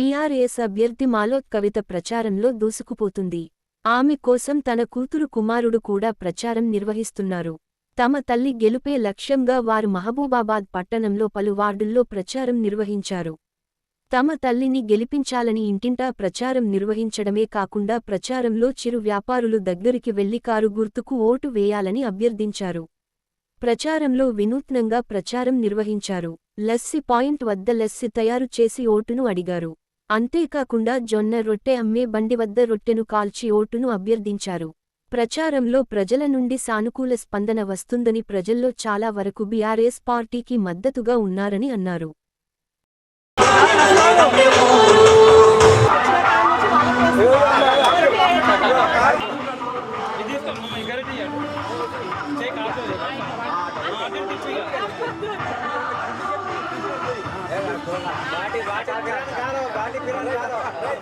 BRS అభ్యర్థి మాలోత్ కవిత ప్రచారంలో దూసుకుపోతుంది. ఆమె కోసం తన కూతురు కుమారుడు కూడా ప్రచారం నిర్వహిస్తున్నారు. తమ తల్లి గెలుపే లక్ష్యంగా వారు మహబూబాబాద్ పట్టణంలో పలు వార్డుల్లో ప్రచారం నిర్వహించారు. తమ తల్లిని గెలిపించాలని ఇంటింటా ప్రచారం నిర్వహించడమే కాకుండా ప్రచారంలో చిరు వ్యాపారులు దగ్గరికి వెళ్ళి కారు గుర్తుకు ఓటు వేయాలని అభ్యర్థించారు. ప్రచారంలో వినూత్నంగా ప్రచారం నిర్వహించారు. లస్సి పాయింట్ వద్ద లస్సి తయారు చేసి ఓటును అడిగారు. అంతేకాకుండా జొన్న రొట్టె అమ్మే బండి వద్ద రొట్టెను కాల్చి ఓటును అభ్యర్థించారు. ప్రచారంలో ప్రజల నుండి సానుకూల స్పందన వస్తుందని ప్రజల్లో చాలా వరకు బీఆర్ఎస్ పార్టీకి మద్దతుగా ఉన్నారని అన్నారు.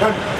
Good.